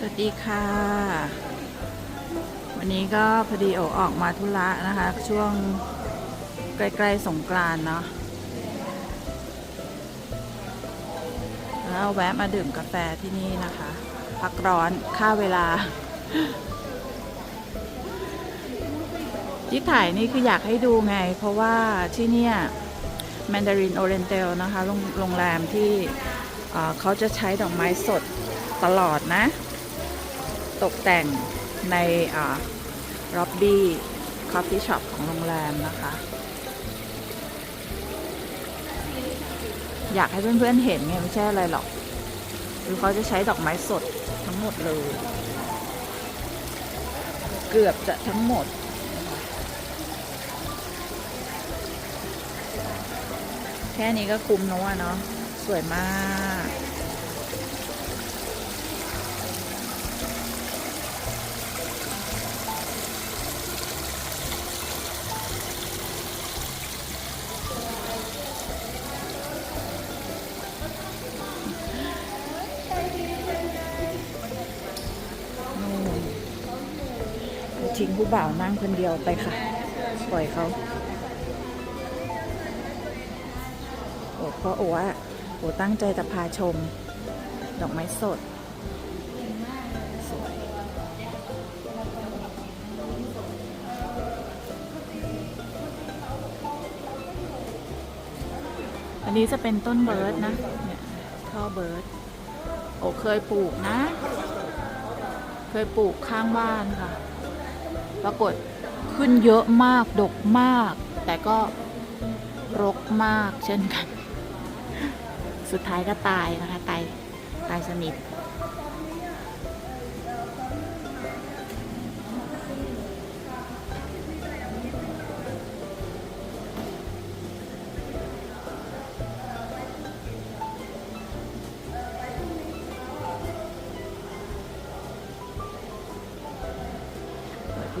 สวัสดีค่ะ วันนี้ก็พอดีโอออกมาธุระนะคะ ช่วงใกล้ๆสงกรานเนาะแล้วแวะมาดื่มกาแฟที่นี่นะคะ พักร้อนค่าเวลา ที่ถ่ายนี่คืออยากให้ดูไง เพราะว่าที่เนี่ย Mandarin Oriental นะคะโรงงแรมที่เขาจะใช้ดอกไม้สดตลอดนะ ตกแต่งในร็อบบี้คอฟฟี่ช็อปของโรงแรมนะคะ อยากให้เพื่อนๆเห็นไงไม่ใช่อะไรหรอก คือเขาจะใช้ดอกไม้สดทั้งหมดเลย เกือบจะทั้งหมดแค่นี้ก็คุ้มแล้วอะเนาะสวยมาก ทิ้งผู้บ่าวนั่งคนเดียวไปค่ะ ปล่อยเขาโอ้เพราะโอ้อะโอ้ตั้งใจจะพาชม ดอกไม้สด สวย อันนี้จะเป็นต้นเบิร์ดนะ เนี่ยท่อเบิร์ดโอ้เคยปลูกนะ เคยปลูกข้างบ้านค่ะ ปรากฏขึ้นเยอะมาก ดกมาก แต่ก็รกมากเช่นกัน สุดท้ายก็ตายนะคะ ตาย ตายสนิท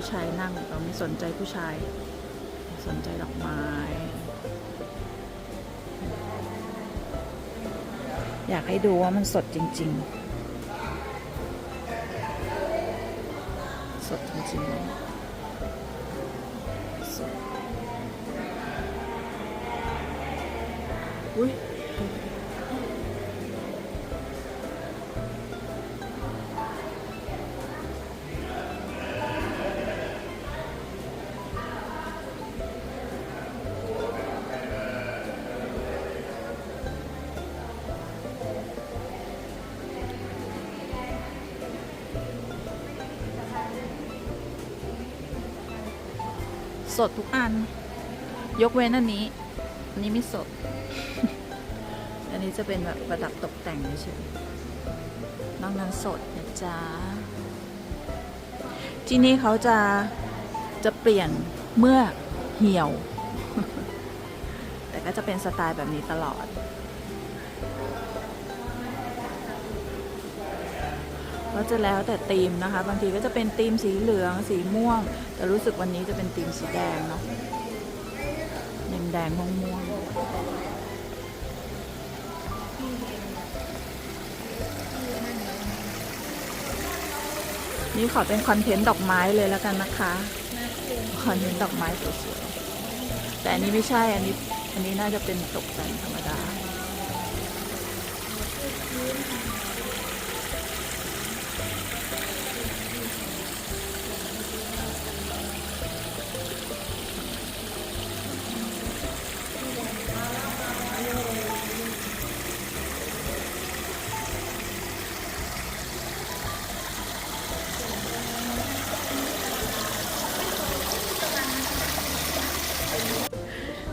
ผู้ชายนั่ง เราไม่สนใจผู้ชาย สนใจดอกไม้ อยากให้ดูว่ามันสดจริง ๆ สดจริงๆเลยอุ้ย สดทุกอัน ยกเว้นอันนี้ อันนี้ไม่สด อันนี้จะเป็นแบบประดับตกแต่งเฉยนอกนั้นสดนะจ๊ะ ที่นี่เขาจะจะเปลี่ยนเมื่อเหี่ยว แต่ก็จะเป็นสไตล์แบบนี้ตลอด ก็จะแล้วแต่ธีมนะคะ บางทีก็จะเป็นธีมสีเหลืองสีม่วง แต่รู้สึกวันนี้จะเป็นธีมสีแดงเนาะแดงแดงม่วงม่วงนี่ขอเป็นคอนเทนต์ดอกไม้เลยแล้วกันนะคะคอนเทนต์ดอกไม้สวยๆแต่อันนี้ไม่ใช่อันนี้อันนี้น่าจะเป็นตกแต่งธรรมดา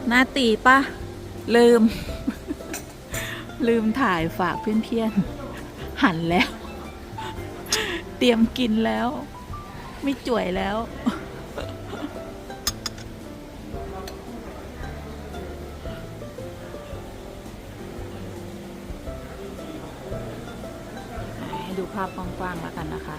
หน้าตีปะลืม ลืมถ่ายฝากเพื่อนๆ หันแล้ว เตรียมกินแล้ว ไม่จ่วยแล้วให้ดูภาพกว้างๆแล้วกันนะคะ